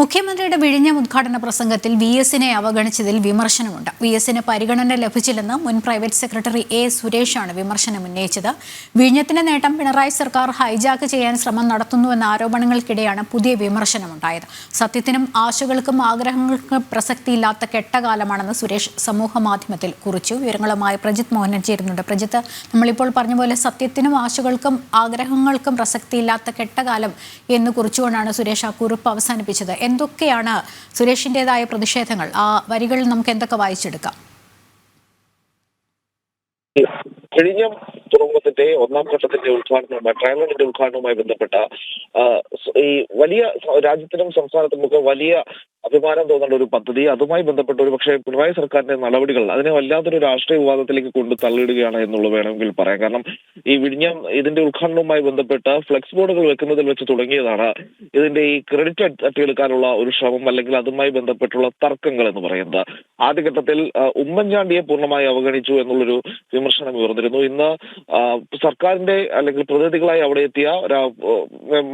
മുഖ്യമന്ത്രിയുടെ വിഴിഞ്ഞം ഉദ്ഘാടന പ്രസംഗത്തിൽ വി എസിനെ അവഗണിച്ചതിൽ വിമർശനമുണ്ട്. വി എസിന് പരിഗണന ലഭിച്ചില്ലെന്ന് മുൻ പ്രൈവറ്റ് സെക്രട്ടറി എ സുരേഷാണ് വിമർശനം ഉന്നയിച്ചത്. വിഴിഞ്ഞത്തിന്റെ നേട്ടം പിണറായി സർക്കാർ ഹൈജാക്ക് ചെയ്യാൻ ശ്രമം നടത്തുന്നുവെന്ന ആരോപണങ്ങൾക്കിടെയാണ് പുതിയ വിമർശനമുണ്ടായത്. സത്യത്തിനും ആശകൾക്കും ആഗ്രഹങ്ങൾക്കും പ്രസക്തിയില്ലാത്ത കെട്ടകാലമാണെന്ന് സുരേഷ് സമൂഹ മാധ്യമത്തിൽ കുറിച്ചു. വിവരങ്ങളുമായി പ്രജിത് മോഹനൻ ചേരുന്നുണ്ട് പ്രജിത്ത് നമ്മളിപ്പോൾ പറഞ്ഞ പോലെ സത്യത്തിനും ആശകൾക്കും ആഗ്രഹങ്ങൾക്കും പ്രസക്തിയില്ലാത്ത കെട്ടകാലം എന്ന് കുറിച്ചുകൊണ്ടാണ് സുരേഷ് ആ കുറിപ്പ് അവസാനിപ്പിച്ചത്. എന്തൊക്കെയാണ് സുരേഷിന്റെതായ പ്രതിഷേധങ്ങൾ? ആ വരികളിൽ നമുക്ക് എന്തൊക്കെ വായിച്ചെടുക്കാം? തുറമുഖത്തിന്റെ ഒന്നാം ഘട്ടത്തിന്റെ ഉദ്ഘാടനവുമായി ട്രയലറിന്റെ ഉദ്ഘാടനവുമായി ബന്ധപ്പെട്ട ഈ വലിയ രാജ്യത്തിനും സംസ്ഥാനത്തുമൊക്കെ വലിയ അഭിമാനം തോന്നേണ്ട ഒരു പദ്ധതി. അതുമായി ബന്ധപ്പെട്ട ഒരു പക്ഷേ പിണറായി സർക്കാരിന്റെ നടപടികൾ അതിനെ വല്ലാത്തൊരു രാഷ്ട്രീയ വിവാദത്തിലേക്ക് കൊണ്ട് തള്ളിയിടുകയാണ് എന്നുള്ളത് വേണമെങ്കിൽ പറയാം. കാരണം ഈ വിഴിഞ്ഞം ഇതിന്റെ ഉദ്ഘാടനവുമായി ബന്ധപ്പെട്ട് ഫ്ലെക്സ് ബോർഡുകൾ വെക്കുന്നതിൽ വെച്ച് തുടങ്ങിയതാണ് ഇതിന്റെ ഈ ക്രെഡിറ്റ് തട്ടിയെടുക്കാനുള്ള ഒരു ശ്രമം അല്ലെങ്കിൽ അതുമായി ബന്ധപ്പെട്ടുള്ള തർക്കങ്ങൾ എന്ന് പറയുന്നത്. ആദ്യഘട്ടത്തിൽ ഉമ്മൻചാണ്ടിയെ പൂർണമായി അവഗണിച്ചു എന്നുള്ളൊരു വിമർശനം ഉയർന്നിരുന്നു. ഇന്ന് സർക്കാരിന്റെ അല്ലെങ്കിൽ പ്രതിനിധികളായി അവിടെ എത്തിയ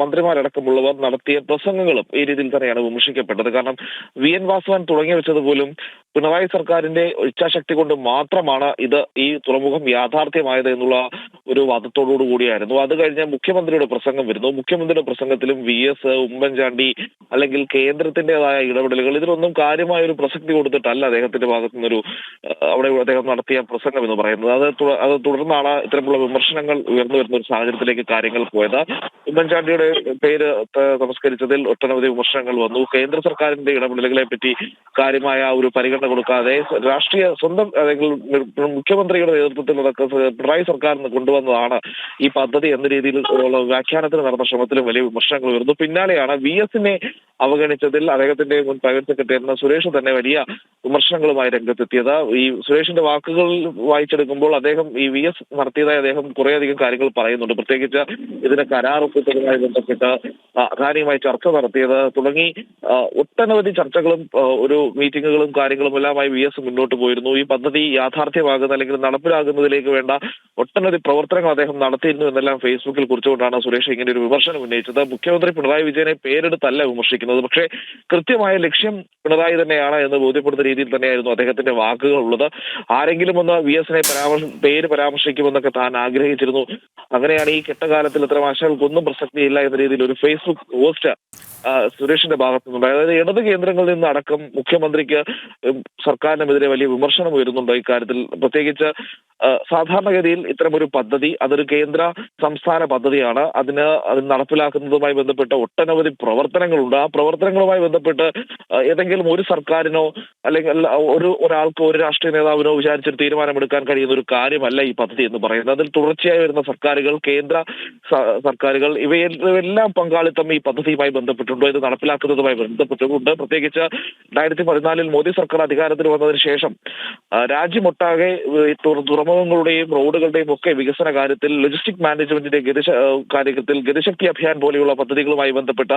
മന്ത്രിമാരടക്കമുള്ളവർ നടത്തിയ പ്രസംഗങ്ങളും ഈ രീതിയിൽ തന്നെയാണ് വിമർശിക്കപ്പെട്ടത്. കാരണം വി എൻ വാസവൻ തുടങ്ങി വെച്ചത് പോലും പിണറായി സർക്കാരിന്റെ ഇച്ഛാശക്തി കൊണ്ട് മാത്രമാണ് ഇത് ഈ തുറമുഖം യാഥാർത്ഥ്യമായത് എന്നുള്ള ഒരു വാദത്തോടു കൂടിയായിരുന്നു. അത് കഴിഞ്ഞ മുഖ്യമന്ത്രിയുടെ പ്രസംഗം വരുന്നു. മുഖ്യമന്ത്രിയുടെ പ്രസംഗത്തിലും വി എസ് ഉമ്മൻചാണ്ടി അല്ലെങ്കിൽ കേന്ദ്രത്തിന്റേതായ ഇടപെടലുകൾ ഇതിനൊന്നും കാര്യമായ ഒരു പ്രസക്തി കൊടുത്തിട്ടല്ല അദ്ദേഹത്തിന്റെ ഭാഗത്തു നിന്നൊരു അവിടെ അദ്ദേഹം നടത്തിയ പ്രസംഗം എന്ന് പറയുന്നത്. അത് അത് തുടർന്നാണ് ഇത്തരത്തിലുള്ള വിമർശനങ്ങൾ ഉയർന്നു വരുന്ന ഒരു സാഹചര്യത്തിലേക്ക് കാര്യങ്ങൾ പോയത്. ഉമ്മൻചാണ്ടിയുടെ പേര് നമസ്കരിച്ചതിൽ ഒട്ടനവധി വിമർശനങ്ങൾ വന്നു. കേന്ദ്ര സർക്കാരിന്റെ ഇടപെടലുകളെ പറ്റി കാര്യമായ ഒരു പരിഗണന കൊടുക്കാതെ രാഷ്ട്രീയ സ്വന്തം അല്ലെങ്കിൽ മുഖ്യമന്ത്രിയുടെ നേതൃത്വത്തിൽ നടക്കുന്ന പിണറായി നിന്ന് കൊണ്ടുവന്നതാണ് ഈ പദ്ധതി എന്ന രീതിയിൽ ഉള്ള വ്യാഖ്യാനത്തിന് നടന്ന ശ്രമത്തിലും വലിയ വിമർശനങ്ങൾ ഉയർന്നു. പിന്നാലെയാണ് വി എസിനെ അവഗണിച്ചതിൽ അദ്ദേഹത്തിന്റെ മുൻ പ്രൈവറ്റ് സെക്രട്ടറി എന്ന സുരേഷ് തന്നെ വലിയ വിമർശനങ്ങളുമായി രംഗത്തെത്തിയത്. ഈ സുരേഷിന്റെ വാക്കുകൾ വായിച്ചെടുക്കുമ്പോൾ അദ്ദേഹം ഈ വി എസ് നടത്തിയതായി അദ്ദേഹം കുറേയധികം കാര്യങ്ങൾ പറയുന്നുണ്ട്. പ്രത്യേകിച്ച് ഇതിന് കരാർ ഒപ്പിട്ടതുമായി ബന്ധപ്പെട്ട് കാര്യമായി ചർച്ച നടത്തിയത് തുടങ്ങി ഒട്ടനവധി ചർച്ചകളും ഒരു മീറ്റിങ്ങുകളും കാര്യങ്ങളും എല്ലാമായി വി എസ് മുന്നോട്ട് പോയിരുന്നു. ഈ പദ്ധതി യാഥാർത്ഥ്യമാകുന്ന അല്ലെങ്കിൽ നടപ്പിലാകുന്നതിലേക്ക് വേണ്ട ഒട്ടനവധി പ്രവർത്തനങ്ങൾ അദ്ദേഹം നടത്തിയിരുന്നു എന്നെല്ലാം ഫേസ്ബുക്കിൽ കുറിച്ചുകൊണ്ടാണ് സുരേഷ് ഇങ്ങനെ ഒരു വിമർശനം ഉന്നയിച്ചത്. മുഖ്യമന്ത്രി പിണറായി വിജയനെ പേരെടുത്തല്ല വിമർശിക്കുന്നത്. പക്ഷേ കൃത്യമായ ലക്ഷ്യം പിണറായി തന്നെയാണ് എന്ന് ബോധ്യപ്പെടുന്ന രീതിയിൽ തന്നെയായിരുന്നു അദ്ദേഹത്തിന്റെ വാക്കുകൾ ഉള്ളത്. ആരെങ്കിലും ഒന്ന് വി എസിനെ പരാമർശം പേര് പരാമർശിക്കുമെന്നൊക്കെ താൻ ആഗ്രഹിച്ചിരുന്നു. അങ്ങനെയാണ് ഈ കെട്ടകാലത്തിൽ ഇത്തരം ആശയങ്ങൾക്കൊന്നും പ്രസക്തിയില്ല എന്ന രീതിയിൽ ഒരു ഫേസ്ബുക്ക് പോസ്റ്റ് ആ, സുരേഷിന്റെ ഭാഗത്തു അതായത് ഇടത് കേന്ദ്രങ്ങളിൽ നിന്ന് അടക്കം മുഖ്യമന്ത്രിക്ക് സർക്കാരിനുമെതിരെ വലിയ വിമർശനം ഉയരുന്നുണ്ട് ഇക്കാര്യത്തിൽ? പ്രത്യേകിച്ച് സാധാരണഗതിയിൽ ഇത്തരമൊരു പദ്ധതി അതൊരു കേന്ദ്ര സംസ്ഥാന പദ്ധതിയാണ്. അതിന് അത് നടപ്പിലാക്കുന്നതുമായി ബന്ധപ്പെട്ട ഒട്ടനവധി പ്രവർത്തനങ്ങളുണ്ട്. ആ പ്രവർത്തനങ്ങളുമായി ബന്ധപ്പെട്ട് ഏതെങ്കിലും ഒരു സർക്കാരിനോ അല്ലെങ്കിൽ ഒരു ഒരാൾക്കോ ഒരു രാഷ്ട്രീയ നേതാവിനോ വിചാരിച്ചൊരു തീരുമാനമെടുക്കാൻ കഴിയുന്ന ഒരു കാര്യമല്ല ഈ പദ്ധതി എന്ന് പറയുന്നത്. അതിൽ തുടർച്ചയായി വരുന്ന സർക്കാരുകൾ കേന്ദ്ര സർക്കാരുകൾ ഇവയെല്ലാം പങ്കാളിത്തം ഈ പദ്ധതിയുമായി ബന്ധപ്പെട്ടുണ്ടോ ഇത് നടപ്പിലാക്കുന്നതുമായി ബന്ധപ്പെട്ടുകൊണ്ട് പ്രത്യേകിച്ച് രണ്ടായിരത്തി പതിനാലിൽ മോദി സർക്കാർ അധികാരത്തിൽ വന്നതിന് ശേഷം രാജ്യമൊട്ടാകെ തുറമുഖങ്ങളുടെയും റോഡുകളുടെയും ഒക്കെ വികസന കാര്യത്തിൽ ലോജിസ്റ്റിക് മാനേജ്മെന്റിന്റെ ഗതിശ കാര്യത്തിൽ ഗതിശക്തി അഭിയാൻ പോലെയുള്ള പദ്ധതികളുമായി ബന്ധപ്പെട്ട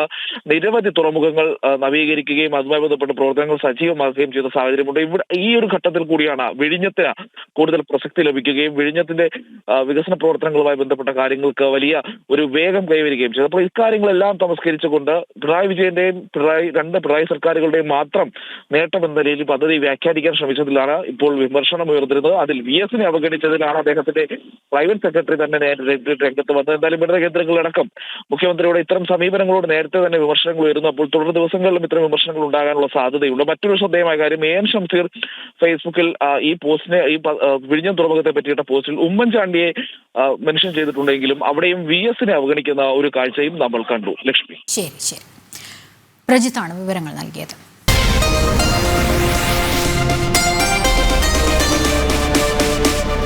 നിരവധി തുറമുഖങ്ങൾ നവീകരിക്കുകയും അതുമായി ബന്ധപ്പെട്ട പ്രവർത്തനങ്ങൾ സജീവമാക്കുകയും ചെയ്ത സാഹചര്യമുണ്ട്. ഇവിടെ ഈ ഒരു ഘട്ടത്തിൽ കൂടിയാണ് വിഴിഞ്ഞത്തിന് കൂടുതൽ പ്രസക്തി ലഭിക്കുകയും വിഴിഞ്ഞത്തിന്റെ വികസന പ്രവർത്തനങ്ങളുമായി ബന്ധപ്പെട്ട കാര്യങ്ങൾക്ക് വലിയ ഒരു വേഗം കൈവരികയും ചെയ്തു അപ്പോൾ ഇക്കാര്യങ്ങളെല്ലാം തമസ്കരിച്ചുകൊണ്ട് പിണറായി വിജയന്റെയും പിണറായി രണ്ട് പിണറായി സർക്കാരുകളുടെയും മാത്രം നേട്ടം എന്ന രീതിയിൽ പദ്ധതി വ്യാഖ്യാനിക്കാൻ ശ്രമിച്ചതിലാണ് ഇപ്പോൾ വിമർശനം ഉയർന്നിരുന്നത്. അതിൽ വി എസിനെ അവഗണിച്ചതിലാണ് അദ്ദേഹത്തിന്റെ പ്രൈവറ്റ് സെക്രട്ടറി തന്നെ രംഗത്ത് വന്നത്. എന്തായാലും ഇടത് കേന്ദ്രങ്ങളടക്കം മുഖ്യമന്ത്രിയുടെ ഇത്തരം സമീപനങ്ങളോട് നേരത്തെ തന്നെ വിമർശനങ്ങൾ ഉയരുന്നു. അപ്പോൾ തുടർ ദിവസങ്ങളിലും ഇത്തരം വിമർശനങ്ങൾ ഉണ്ടാകാനുള്ള സാധ്യതയുണ്ട്. മറ്റൊരു ശ്രദ്ധേയമായ കാര്യം എ എൻ ഷംസീർ ഫേസ്ബുക്കിൽ ഈ പോസ്റ്റിനെ ഈ വിഴിഞ്ഞം തുറമുഖത്തെ പറ്റിയിട്ട പോസ്റ്റിൽ ഉമ്മൻചാണ്ടിയെ മെൻഷൻ ചെയ്തിട്ടുണ്ടെങ്കിലും അവിടെയും വി എസിനെ അവഗണിക്കുന്ന ഒരു കാഴ്ചയും നമ്മൾ കണ്ടു. ലക്ഷ്മി. ശരി ശരി. പ്രജിത്താണ് വിവരങ്ങൾ നൽകിയത്.